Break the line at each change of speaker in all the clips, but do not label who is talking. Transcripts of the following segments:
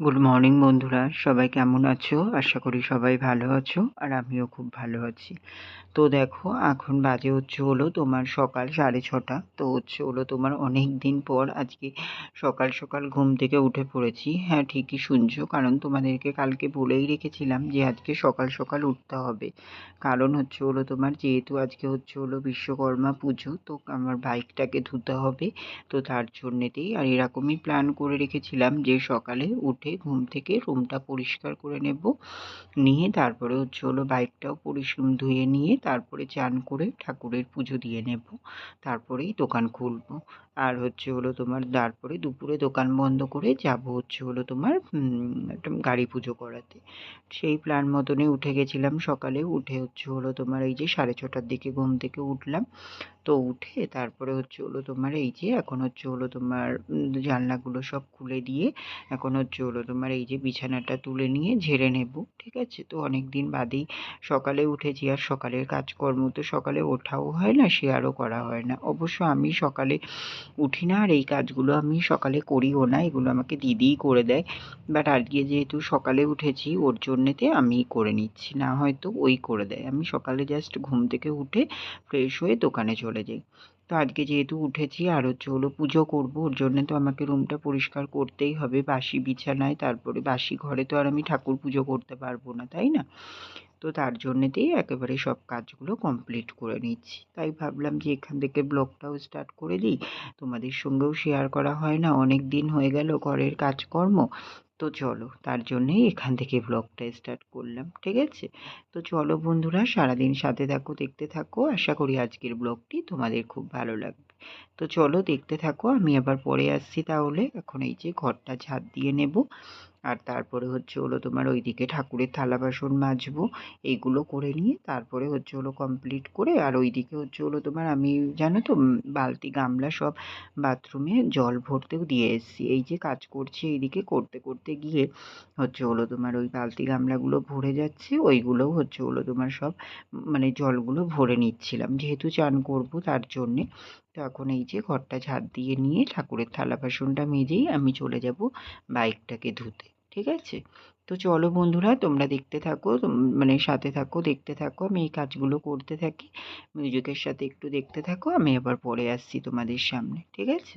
Good morning বন্ধুরা, সবাই কেমন আছো? আশা করি সবাই ভালো আছো আর আমিও খুব ভালো আছি। তো দেখো, এখন বাজে হচ্ছে হলো তোমার সকাল সাড়ে ছটা। তো হচ্ছে হলো তোমার অনেক দিন পর আজকে সকাল সকাল ঘুম থেকে উঠে পড়েছি। হ্যাঁ ঠিকই শুনছো, কারণ তোমাদেরকে কালকে বলেই রেখেছিলাম যে আজকে সকাল সকাল উঠতে হবে। কারণ হচ্ছে হলো তোমার যেহেতু আজকে হচ্ছে হলো বিশ্বকর্মা পুজো, তো আমার বাইকটাকে ধুতে হবে। তো তার জন্যেতেই আর এরকমই প্ল্যান করে রেখেছিলাম যে সকালে উঠে ঘুম থেকে রুমটা পরিষ্কার করে নেব। নিয়ে তারপরে হচ্ছে হলো বাইকটাও পরিষ্কার ধুয়ে নিয়ে তারপরে চান করে ঠাকুরের পুজো দিয়ে নেব। তারপরেই দোকান খুলবো। আর হচ্ছে হলো তোমার তারপরে দুপুরে দোকান বন্ধ করে যাব হচ্ছে হলো তোমার গাড়ি পুজো করাতে। সেই প্ল্যান মতনই উঠে গেছিলাম সকালে, উঠে হচ্ছে হলো তোমার এই যে সাড়ে ছটার দিকে ঘুম থেকে উঠলাম। তো উঠে তারপরে হচ্ছে হলো তোমার এই যে এখন হচ্ছে হলো তোমার জানলাগুলো সব খুলে দিয়ে এখন হচ্ছে হলো তোমার এই যে বিছানাটা তুলে নিয়ে ঝেড়ে নেব, ঠিক আছে? তো অনেক দিন বাদেই সকালে উঠেছি আর সকালের কাজকর্ম তো সকালে ওঠাও হয় না শেয়ারও করা হয় না। অবশ্য আমি সকালে উঠি না, আর এই কাজগুলো আমি সকালে করিও না, এগুলো আমাকে দিদিই করে দেয়। বাট আজকে যেহেতু সকালে উঠেছি, ওর জন্যেতে আমি করে নিচ্ছি, না হয়তো ওই করে দেয়। আমি সকালে জাস্ট ঘুম থেকে উঠে ফ্রেশ হয়ে দোকানে চলে যাই। তো আজকে যেহেতু উঠেছি, আর হচ্ছে হলো পুজো করব, ওর জন্য তো আমাকে রুমটা পরিষ্কার করতেই হবে। বাসি বিছানায়, তারপরে বাসি ঘরে তো আর আমি ঠাকুর পুজো করতে পারব না, তাই না? তো তার জন্যেতেই একেবারে সব কাজগুলো কমপ্লিট করে নিচ্ছি। তাই ভাবলাম যে এখান থেকে ব্লগটাও স্টার্ট করে দিই। তোমাদের সঙ্গেও শেয়ার করা হয় না, অনেক দিন হয়ে গেল ঘরের কাজকর্ম। তো চলো, তার জন্যেই এখান থেকে ব্লগটা স্টার্ট করলাম, ঠিক আছে? তো চলো বন্ধুরা, সারাদিন সাথে থাকো, দেখতে থাকো। আশা করি আজকের ব্লগটি তোমাদের খুব ভালো লাগবে। তো চলো, দেখতে থাকো, আমি আবার পরে আসছি তাহলে। এখন এই যে ঘরটা ঝাঁট দিয়ে নেব। আর তারপরে হচ্ছে হলো তোমার ওইদিকে ঠাকুরের থালা বাসন মাজবো এইগুলো করে নিয়ে তারপরে হচ্ছে হলো কমপ্লিট করে আর ওইদিকে হচ্ছে হলো তোমার আমি জানো তো বালতি, গামলা সব বাথরুমে জল ভরতেও দিয়ে এসেছি। এই যে কাজ করছি এইদিকে করতে করতে গিয়ে হচ্ছে হলো তোমার ওই বালতি, গামলাগুলো ভরে যাচ্ছে, ওইগুলোও হচ্ছে হলো তোমার সব মানে জলগুলো ভরে নিচ্ছিলাম। যেহেতু চান করব তার জন্যে তো এখন এই যে ঘরটা ঝাড় দিয়ে নিয়ে ঠাকুরের থালা বাসনটা মেজেই আমি চলে যাব বাইকটাকে ধুতে, ঠিক আছে? তো চলো বন্ধুরা, তোমরা দেখতে থাকো মানে সাথে থাকো, দেখতে থাকো, আমি এই কাজগুলো করতে থাকি, মিউজিকের সাথে একটু দেখতে থাকো, আমি আবার পরে আসছি তোমাদের সামনে, ঠিক আছে?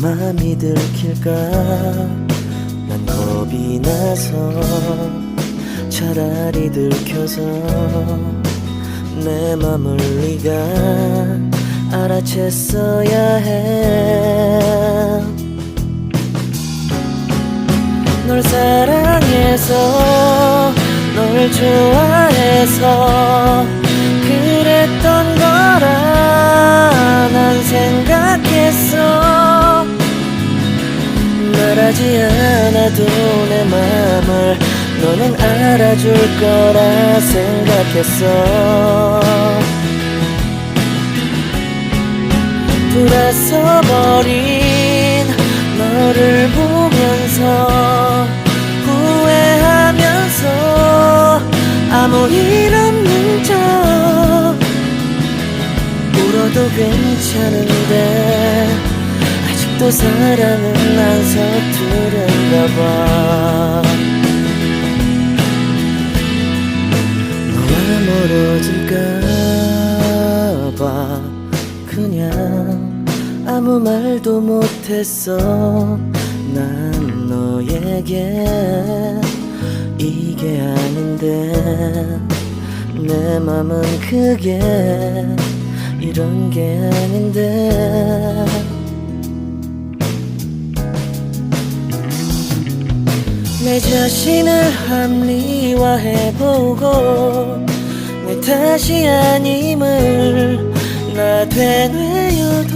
맘이 들킬까? 난 겁이 나서 차라리 들켜서 내 맘을 네가 알아챘어야 해. 널 사랑해서 널 좋아해서 그랬던 거라 난 생각했어 말하지 않아도 내 맘을 너는 알아줄 거라 생각했어. 돌아서버린 너를 보면서 후회하면서 아무 일 없는 척 울어도 괜찮은데 아직도 사랑은 안 서투른가 봐. 너와 멀어질까 봐. 그냥 아무 말도 못했어. 난 너에게 이게 아닌데. 내 맘은 그게 이런 게 아닌데 내 자신을 합리화해보고 내 탓이 아님을 나 되뇌어도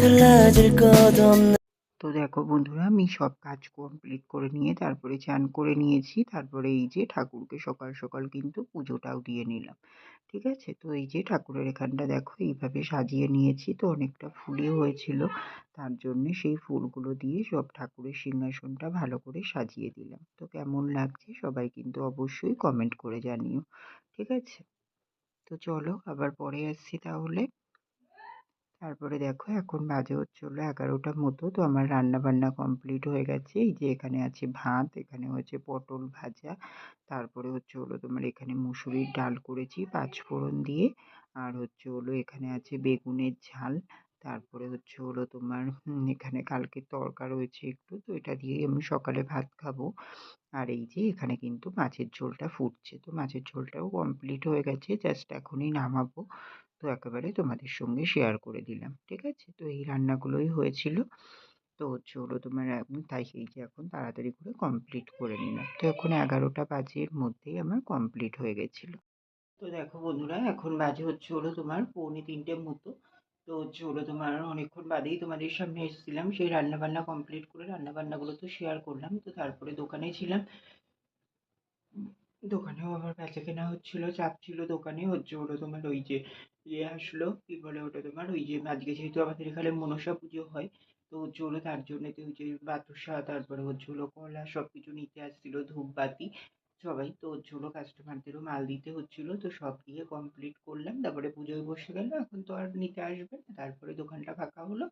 달라질 것 없는
তো দেখো বন্ধুরা আমি সব কাজ কমপ্লিট করে নিয়ে তারপরে চান করে নিয়েছি। তারপরে এই যে ঠাকুরকে সকাল সকাল কিন্তু পুজোটাও দিয়ে নিলাম। ঠিক আছে? তো এই যে ঠাকুরের এখানটা দেখো এইভাবে সাজিয়ে নিয়েছি। তো অনেকটা ফুলই হয়েছিল। তার জন্য সেই ফুলগুলো দিয়ে সব ঠাকুরের সিংহাসনটা ভালো করে সাজিয়ে দিলাম। তো কেমন লাগছে সবাই কিন্তু অবশ্যই কমেন্ট করে জানিও। ঠিক আছে? তো চলো আবার পরে আসছি তাহলে। তারপরে দেখো এখন বাজে হচ্ছে হলো এগারোটার মতো, তো আমার রান্না বান্না কমপ্লিট হয়ে গেছে। এই যে এখানে আছে ভাত, এখানে হচ্ছে পটল ভাজা, তারপরে হচ্ছে হলো তোমার এখানে মুসুরির ডাল করেছি পাঁচ ফোড়ন দিয়ে, আর হচ্ছে হলো এখানে আছে বেগুনের ঝাল, তারপরে হচ্ছে হলো তোমার এখানে কালকে তরকা রয়েছে একটু, তো এটা দিয়েই আমি সকালে ভাত খাব। আর এই যে এখানে কিন্তু মাছের ঝোলটা ফুটছে, তো মাছের ঝোলটাও কমপ্লিট হয়ে গেছে জাস্ট এখনই নামাবো। তো একেবারে তোমাদের সঙ্গে শেয়ার করে দিলাম, ঠিক আছে? তো এই রান্নাগুলোই হয়েছিল। তো হলো তোমার এখন তাই এই যে এখন তাড়াতাড়ি করে কমপ্লিট করে নিলাম। তো এখন এগারোটা বাজের মধ্যেই আমার কমপ্লিট হয়ে গেছিল। তো দেখো বন্ধুরা, এখন বাজে হচ্ছে হলো তোমার পৌনে তিনটের মতো। তো হচ্ছে হলো তোমার অনেকক্ষণ বাদেই তোমাদের সামনে এসেছিলাম। সেই রান্নাবান্না কমপ্লিট করে রান্নাবান্নাগুলো তো শেয়ার করলাম। তো তারপরে দোকানে ছিলাম। দোকানেও আমার বেচা কেনা হচ্ছিল, চাপ ছিল দোকানে, হচ্ছে হলো তোমার ওই যে ইয়ে আসলো, কি বলে ওটা তোমার ওই যে আজকে যেহেতু আমাদের এখানে মনসা পুজো হয়, তো হচ্ছে হলো তার জন্য তো ওই যে বাতাসা তারপরে হচ্ছে হলো কলা সব কিছু নিতে আসছিল, ধূপবাতি সবাই, তো হচ্ছে হলো কাস্টমারদেরও মাল দিতে হচ্ছিল, তো সব দিয়ে কমপ্লিট করলাম, তারপরে পুজোয় বসে গেল এখন তো আর নিতে আসবে না, তারপরে দোকানটা ফাঁকা হলো,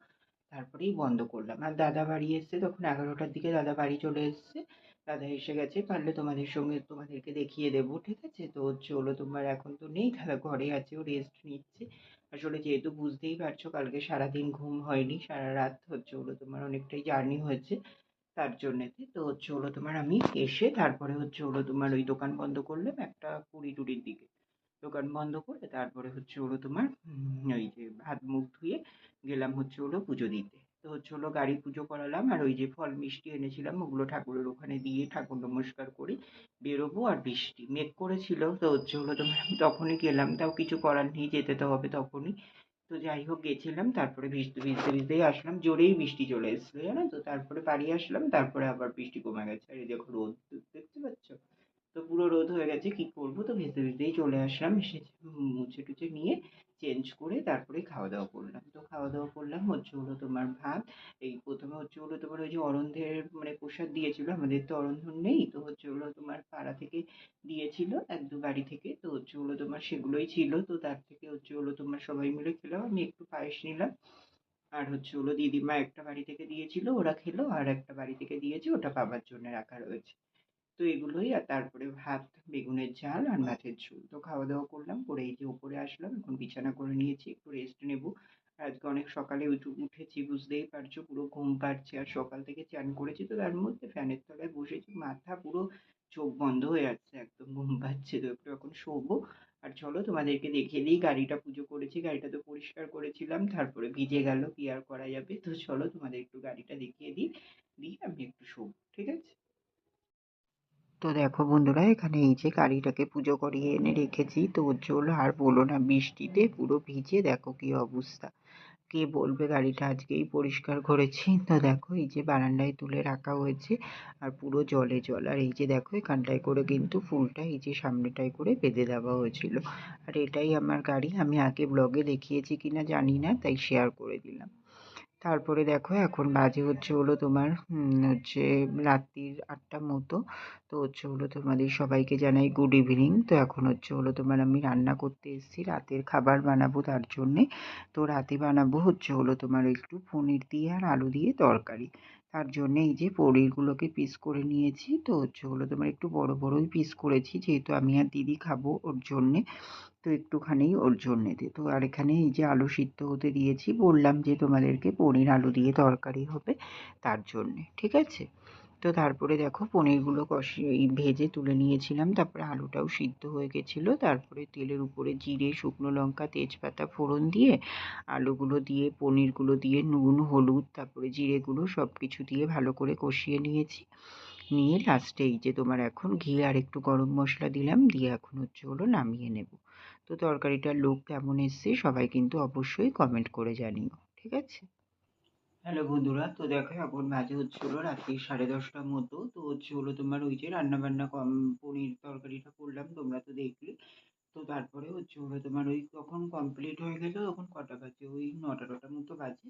তারপরেই বন্ধ করলাম। আর দাদা বাড়ি এসছে তখন এগারোটার দিকে দাদা বাড়ি চলে এসছে দাদা এসে গেছে, পারলে তোমাদের সঙ্গে তোমাদেরকে দেখিয়ে দেবো, ঠিক আছে? তো হলো তোমার এখন তো নেই, দাদা ঘরে আছে, ও রেস্ট নিচ্ছে। আসলে যেহেতু বুঝতেই পারছ, কালকে সারাদিন ঘুম হয়নি, সারা রাত হচ্ছে হলো তোমার অনেকটাই জার্নি হয়েছে তার জন্যেতে। তো হচ্ছে হলো তোমার আমি এসে তারপরে হচ্ছে হলো তোমার ওই দোকান বন্ধ করলাম, একটা কুড়ি টুড়ির দিকে। দোকান বন্ধ করে তারপরে হচ্ছে হলো তোমার ওই যে হাত মুখ ধুয়ে গেলাম হচ্ছে হলো পুজো দিতে। তো হচ্ছে হলো গাড়ি পুজো করালাম আর ওই যে ফল মিষ্টি এনেছিলাম ওগুলো ঠাকুরের ওখানে দিয়ে ঠাকুর নমস্কার করে বেরোবো আর বৃষ্টি মেঘ করেছিল। তো হচ্ছে হলো তোমার আমি তখনই গেলাম, তাও কিছু করার নেই, যেতে তো হবে তখনই। তো যাই হোক গেছিলাম, তারপরে ভিজতে ভিজতে ভিজতেই আসলাম, জোরেই বৃষ্টি চলে এসেছিল, জানো তো? তারপরে বাড়ি আসলাম, তারপরে আবার বৃষ্টি কমে গেছে। আর এই দেখো রোদ, দেখতে পাচ্ছ? তো পুরো রোদ হয়ে গেছে, কি করব? তো ভিজতে ভিজতেই চলে আসলাম, এসে মুছে টুছে নিয়ে চেঞ্জ করে তারপরে খাওয়া দাওয়া করলাম। তো খাওয়া দাওয়া করলাম, হচ্ছে হলো তোমার ভাত। এই প্রথমে হচ্ছে হলো তোমার ওই যে অরন্ধের মানে প্রসাদ দিয়েছিল, আমাদের তো অরন্ধন নেই, তো হচ্ছে হলো তোমার পাড়া থেকে দিয়েছিল, এক দু বাড়ি থেকে। তো হচ্ছে হলো তোমার সেগুলোই ছিল, তো তার থেকে হচ্ছে হলো তোমার সবাই মিলে খেলাম, আমি একটু পায়েস নিলাম। আর হচ্ছে হলো দিদিমা একটা বাড়ি থেকে দিয়েছিল, ওরা খেলো, আর একটা বাড়ি থেকে দিয়েছে, ওটা বাবার জন্য রাখা রয়েছে। তো এগুলোই আর তারপরে ভাত, বেগুনের ঝাল আর মাছের ঝোল। তো খাওয়া দাওয়া করলাম, করে এই যে উপরে আসলাম, এখন বিছানা করে নিয়েছি, একটু রেস্ট নেব। আজকে অনেক সকালে উঠে, উঠেছি, বুঝতেই পারছ, পুরো ঘুম পাচ্ছে আর সকাল থেকে চান করেছি তো তার মধ্যে ফ্যানের তলায় বসেছি, মাথা পুরো চোখ বন্ধ হয়ে যাচ্ছে একদম ঘুম পাচ্ছে তো একটু এখন শোবো। আর চলো তোমাদেরকে দেখিয়ে দিই, গাড়িটা পুজো করেছি, গাড়িটা তো পরিষ্কার করেছিলাম, তারপরে ভিজে গেল, কি আর করা যাবে? তো চলো তোমাদের একটু গাড়িটা দেখিয়ে দিই, দিয়ে আমি একটু শোবো। তো দেখো বন্ধুরা, এখানে এই যে গাড়িটাকে পুজো করিয়ে এনে রেখেছি, তো জন্য আর বলো না বৃষ্টিতে পুরো ভিজে দেখো কি অবস্থা। কে বলবে গাড়িটা আজকেই পরিষ্কার করেছি? তো দেখো এই যে বারান্দায় তুলে রাখা হয়েছে, আর পুরো জলে জল। আর এই যে দেখো এখানটায় করে কিন্তু ফুলটা এই যে সামনেটায় করে বেঁধে দেওয়া হয়েছিল। আর এটাই আমার গাড়ি, আমি আগে ব্লগে দেখিয়েছি কিনা জানি না, তাই শেয়ার করে দিলাম। তারপরে দেখো এখন বাজে হচ্ছে হলো তোমার হচ্ছে রাত্রির আটটা মতো। তো হচ্ছে হলো তোমাদের সবাইকে জানাই গুড ইভিনিং তো এখন হচ্ছে হলো তোমার আমি রান্না করতে এসেছি, রাতের খাবার বানাবো তার জন্যে। তো রাতে বানাবো হচ্ছে হলো তোমার একটু পনির দিয়ে আর আলু দিয়ে তরকারি। তার জন্যে এই যে পনিরগুলোকে পিস করে নিয়েছি। তো হচ্ছে হলো তোমার একটু বড় বড়ই পিস করেছি, যেহেতু আমি আর দিদি খাব ওর জন্যে, তো একটুখানি ওর জন্যে জন্যেতে তো আর এখানে এই যে আলু সিদ্ধ হতে দিয়েছি, বললাম যে তোমাদেরকে পনির আলু দিয়ে তরকারি হবে তার জন্যে, ঠিক আছে? তো তারপরে দেখো পনিরগুলো কষিয়ে ভেজে তুলে নিয়েছিলাম। তারপরে আলুটাও সিদ্ধ হয়ে গেছিল। তারপরে তেলের উপরে জিরে, শুকনো লঙ্কা, তেজপাতা, ফোড়ন দিয়ে আলুগুলো দিয়ে, পনিরগুলো দিয়ে, নুন, হলুদ, তারপরে জিরেগুলো সব কিছু দিয়ে ভালো করে কষিয়ে নিয়েছি। নিয়ে লাস্টে এই যে তোমার এখন ঘি আর একটু গরম মশলা দিলাম, দিয়ে এখন হচ্ছে হলো নামিয়ে নেব। তো তরকারিটার লোক কেমন এসছে সবাই কিন্তু অবশ্যই কমেন্ট করে জানিও, ঠিক আছে? হ্যালো বন্ধুরা, তো দেখো এখন বাজে হচ্ছে হলো রাত্রি সাড়ে দশটার মতো। তো হচ্ছে হলো তোমার ওই যে রান্না বান্না কম, পনির তরকারিটা করলাম, তোমরা তো দেখলে। তো তারপরে হচ্ছে হলো তোমার ওই কখন কমপ্লিট হয়ে গেলো তখন কটা বাজে? ওই নটা নটার মতো বাজে।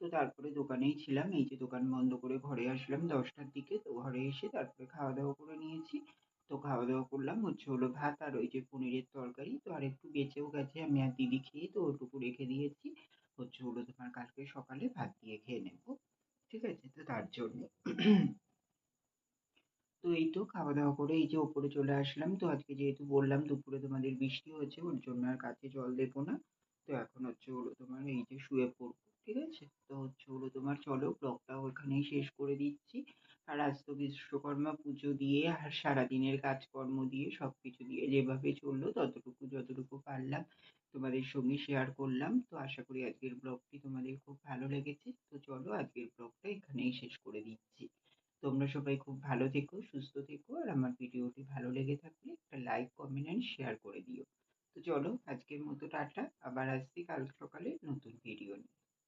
তো তারপরে দোকানেই ছিলাম, এই যে দোকান বন্ধ করে ঘরে আসলাম দশটার দিকে। তো ঘরে এসে তারপরে খাওয়া দাওয়া করে নিয়েছি। তো খাওয়া দাওয়া করলাম হচ্ছে হলো ভাত আর ওই যে পনিরের তরকারি। তো আর একটু বেঁচেও গেছে, আমি আর দিদি খেয়ে তো ওটুকু রেখে দিয়েছি। হচ্ছে হলো তোমার কালকে সকালে ভাত দিয়ে খেয়ে নেব, ঠিক আছে? তো তার জন্য। তো এই তো খাওয়া দাওয়া করে এই যে ওপরে চলে আসলাম। তো আজকে যেহেতু বললাম দুপুরে তোমাদের বৃষ্টি হয়েছে, ওর জন্য আর কাছে জল দেবো না। তো এখন হচ্ছে হলো তোমার এই যে শুয়ে পড়ব। ঠিক আছে? তো হলো তোমার চলো ব্লগটাও ওখানেই শেষ করে দিচ্ছি। আর আজ তো বিশ্বকর্মা পুজো দিয়ে আর সারাদিনের কাজকর্ম দিয়ে সব কিছু দিয়ে যেভাবে চলল ততটুকু যতটুকু পারলাম তোমাদের সঙ্গে শেয়ার করলাম। তো আশা করি আজকের ব্লগটি তোমাদের খুব ভালো লেগেছে। তো চলো আজকের ব্লগটা এখানেই শেষ করে দিচ্ছি। তোমরা সবাই খুব ভালো থেকো, সুস্থ থেকো আর আমার ভিডিওটি ভালো লেগে থাকলে একটা লাইক কমেন্ট অ্যান্ড শেয়ার করে দিও। তো চলো আজকের মতো টাটা। আবার আসছি কাল সকালে নতুন ভিডিও নিয়ে।